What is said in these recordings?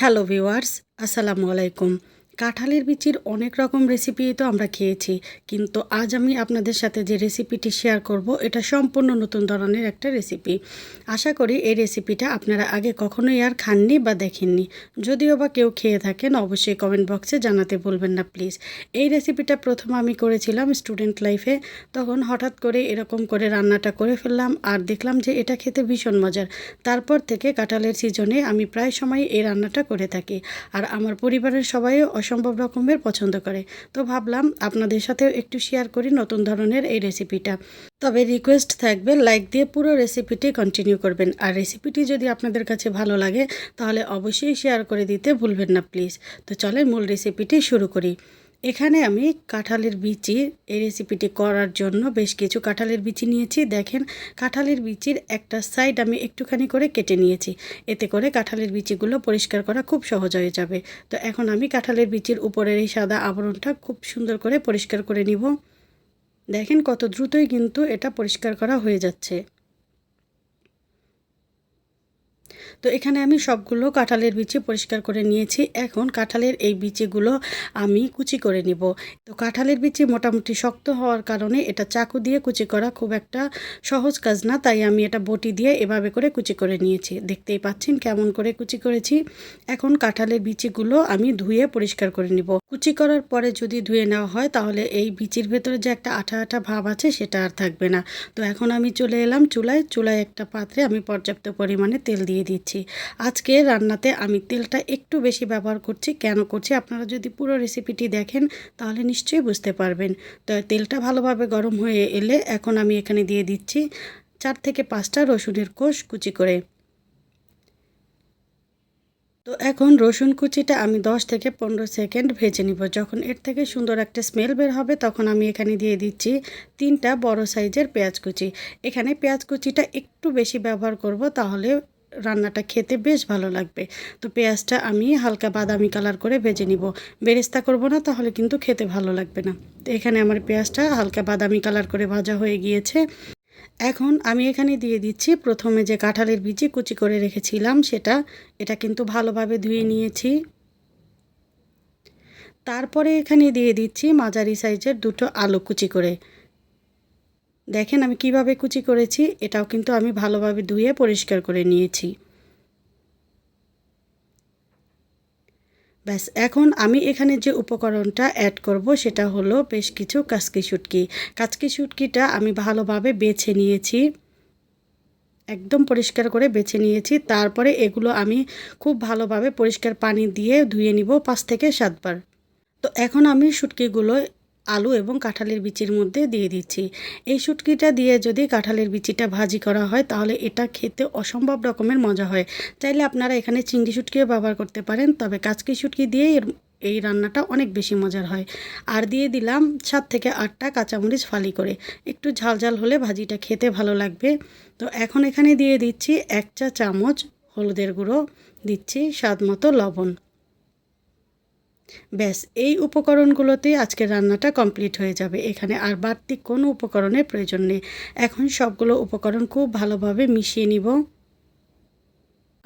Hello viewers আসসালামু আলাইকুম। কাঁঠালের বিচির অনেক রকম রেসিপি তো আমরা খেয়েছি, কিন্তু আজ আমি আপনাদের সাথে যে রেসিপিটি শেয়ার করব, এটা সম্পূর্ণ নতুন ধরনের একটা রেসিপি আশা করি এই রেসিপিটা আপনারা আগে কখনোই আর খাননি বা দেখেননি। যদিও বা কেউ খেয়ে থাকেন, অবশ্যই কমেন্ট বক্সে জানাতে বলবেন না প্লিজ এই রেসিপিটা প্রথম আমি করেছিলাম স্টুডেন্ট লাইফে তখন হঠাৎ করে এরকম করে রান্নাটা করে ফেললাম, আর দেখলাম যে এটা খেতে ভীষণ মজার। তারপর থেকে কাঁঠালের সিজনে আমি প্রায় সময় এই রান্নাটা করে থাকি, আর আমার পরিবারের সবাইও অসম্ভব রকমের পছন্দ করে। তো ভাবলাম আপনাদের সাথেও একটু শেয়ার করি নতুন ধরনের এই রেসিপিটা তবে রিকোয়েস্ট থাকবে লাইক দিয়ে পুরো রেসিপিটি কন্টিনিউ করবেন। আর রেসিপিটি যদি আপনাদের কাছে ভালো লাগে, তাহলে অবশ্যই শেয়ার করে দিতে ভুলবেন না প্লিজ তো চলে মূল রেসিপিটি শুরু করি। এখানে আমি কাঁঠালের বিচি, এই রেসিপিটি করার জন্য বেশ কিছু কাঁঠালের বিচি নিয়েছি। দেখেন, কাঁঠালের বিচির একটা সাইড আমি একটুখানি করে কেটে নিয়েছি। এতে করে কাঁঠালের বিচিগুলো পরিষ্কার করা খুব সহজ হয়ে যাবে। তো এখন আমি কাঁঠালের বিচির উপরের এই সাদা আবরণটা খুব সুন্দর করে পরিষ্কার করে নিব। দেখেন কত দ্রুতই কিন্তু এটা পরিষ্কার করা হয়ে যাচ্ছে। তো এখানে আমি সবগুলো কাঁঠালের বিচি পরিষ্কার করে নিয়েছি। এখন কাঁঠালের এই বিচিগুলো আমি কুচি করে নিব। তো কাঁঠালের বিচি মোটামুটি শক্ত হওয়ার কারণে এটা চাকু দিয়ে কুচি করা খুব একটা সহজ কাজ না, তাই আমি এটা বটি দিয়ে এভাবে করে কুচি করে নিয়েছি। দেখতেই পাচ্ছেন কেমন করে কুচি করেছি। এখন কাঁঠালের বিচিগুলো আমি ধুয়ে পরিষ্কার করে নিব। কুচি করার পরে যদি ধুয়ে নেওয়া হয়, তাহলে এই বিচির ভেতরে যে একটা আঠা আঠা ভাব আছে, সেটা আর থাকবে না। তো এখন আমি চলে এলাম চুলায়। চুলায় একটা পাত্রে আমি পর্যাপ্ত পরিমাণে তেল দিয়ে দিচ্ছি। আজকে রান্নাতে আমি তেলটা একটু বেশি ব্যবহার করছি। কেন করছি? আপনারা যদি পুরো রেসিপিটি দেখেন, তাহলে নিশ্চয়ই বুঝতে পারবেন। তো তেলটা ভালোভাবে গরম হয়ে এলে এখন আমি এখানে দিয়ে দিচ্ছি চার থেকে পাঁচটা রসুনের কোষ কুচি করে। তো এখন রসুন কুচিটা আমি 10 থেকে পনেরো সেকেন্ড ভেজে নিব। যখন এর থেকে সুন্দর একটা স্মেল বের হবে, তখন আমি এখানে দিয়ে দিচ্ছি তিনটা বড় সাইজের পেঁয়াজ কুচি। এখানে পেঁয়াজ কুচিটা একটু বেশি ব্যবহার করব, তাহলে রান্নাটা খেতে বেশ ভালো লাগবে। তো পেঁয়াজটা আমি হালকা বাদামি কালার করে ভেজে নিব। বেরেস্তা করব না, তাহলে কিন্তু খেতে ভালো লাগবে না। তো এখানে আমার পেঁয়াজটা হালকা বাদামি কালার করে ভাজা হয়ে গিয়েছে। এখন আমি এখানে দিয়ে দিচ্ছি প্রথমে যে কাঁঠালের বিচি কুচি করে রেখেছিলাম সেটা, এটা কিন্তু ভালোভাবে ধুয়ে নিয়েছি। তারপরে এখানে দিয়ে দিচ্ছি মাঝারি সাইজের দুটো আলু কুচি করে। দেখেন আমি কীভাবে কুচি করেছি, এটাও কিন্তু আমি ভালোভাবে ধুয়ে পরিষ্কার করে নিয়েছি। ব্যাস, এখন আমি এখানে যে উপকরণটা অ্যাড করব, সেটা হলো বেশ কিছু কাচকি শুটকি। কাচকি শুটকিটা আমি ভালোভাবে বেছে নিয়েছি। একদম পরিষ্কার করে বেছে নিয়েছি। তারপরে এগুলো আমি খুব ভালোভাবে পরিষ্কার পানি দিয়ে ধুয়ে নিব পাঁচ থেকে সাতবার। তো এখন আমি শুটকিগুলো আলু এবং কাঁঠালের বিচির মধ্যে দিয়ে দিচ্ছি। এই শুটকিটা দিয়ে যদি কাঁঠালের বিচিটা ভাজি করা হয়, তাহলে এটা খেতে অসম্ভব রকমের মজা হয়। চাইলে আপনারা এখানে চিংড়ি শুটকিও ব্যবহার করতে পারেন, তবে কাচকি শুটকি দিয়ে এই রান্নাটা অনেক বেশি মজার হয়। আর দিয়ে দিলাম সাত থেকে আটটা কাঁচামরিচ ফালি করে। একটু ঝাল ঝাল হলে ভাজিটা খেতে ভালো লাগবে। তো এখন এখানে দিয়ে দিচ্ছি এক চা চামচ হলুদের গুঁড়ো, দিচ্ছি স্বাদ মতো লবণ। ব্যাস, এই উপকরণগুলোতেই আজকের রান্নাটা কমপ্লিট হয়ে যাবে। এখানে আর বাড়তি কোনো উপকরণের প্রয়োজন নেই। এখন সবগুলো উপকরণ খুব ভালোভাবে মিশিয়ে নিব।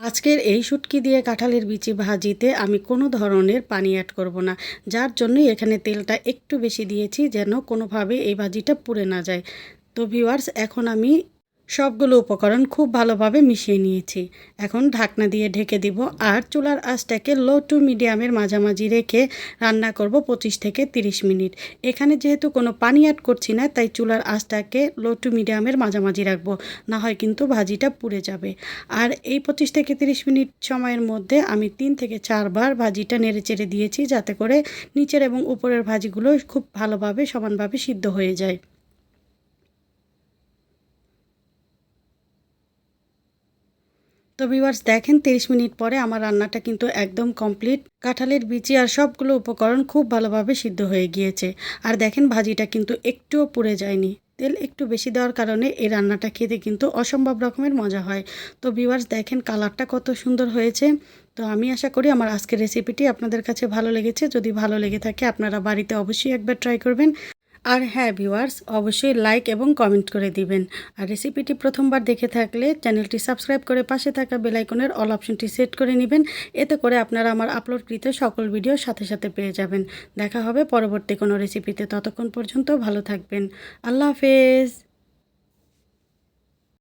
আজকের এই শুটকি দিয়ে কাঁঠালের বিচি ভাজিতে আমি কোনো ধরনের পানি অ্যাড করব না। যার জন্যই এখানে তেলটা একটু বেশি দিয়েছি যেন কোনোভাবে এই ভাজিটা পুড়ে না যায়। তো ভিউয়ার্স, এখন আমি সবগুলো উপকরণ খুব ভালোভাবে মিশিয়ে নিয়েছি। এখন ঢাকনা দিয়ে ঢেকে দিব আর চুলার আঁচটাকে লো টু মিডিয়ামের মাঝামাঝি রেখে রান্না করব পঁচিশ থেকে 30 মিনিট। এখানে যেহেতু কোনো পানি অ্যাড করছি না, তাই চুলার আঁচটাকে লো টু মিডিয়ামের মাঝামাঝি রাখব, না হয় কিন্তু ভাজিটা পুড়ে যাবে। আর এই পঁচিশ থেকে 30 মিনিট সময়ের মধ্যে আমি তিন থেকে চারবার ভাজিটা নেড়ে চেড়ে দিয়েছি, যাতে করে নিচের এবং উপরের ভাজিগুলো খুব ভালোভাবে সমানভাবে সিদ্ধ হয়ে যায়। তো ভিউয়ার্স দেখেন তিরিশ মিনিট পরে আমার রান্নাটা কিন্তু একদম কমপ্লিট কাঁঠালের বিচি আর সবগুলো উপকরণ খুব ভালোভাবে সিদ্ধ হয়ে গিয়েছে। আর দেখেন ভাজিটা কিন্তু একটুও পুড়ে যায়নি। তেল একটু বেশি দেওয়ার কারণে এই রান্নাটা খেতে কিন্তু অসম্ভব রকমের মজা হয়। তো ভিউয়ার্স দেখেন কালারটা কত সুন্দর হয়েছে। তো আমি আশা করি আমার আজকের রেসিপিটি আপনাদের কাছে ভালো লেগেছে। যদি ভালো লেগে থাকে আপনারা বাড়িতে অবশ্যই একবার ট্রাই করবেন। আর হ্যাঁ ভিউয়ার্স অবশ্যই লাইক এবং কমেন্ট করে দিবেন। আর রেসিপিটি প্রথমবার দেখে থাকলে চ্যানেলটি সাবস্ক্রাইব করে পাশে থাকা বেলাইকনের অল অপশনটি সেট করে নেবেন। এতে করে আপনারা আমার আপলোডকৃত সকল ভিডিও সাথে সাথে পেয়ে যাবেন। দেখা হবে পরবর্তী কোনো রেসিপিতে ততক্ষণ পর্যন্ত ভালো থাকবেন। আল্লাহ হাফেজ।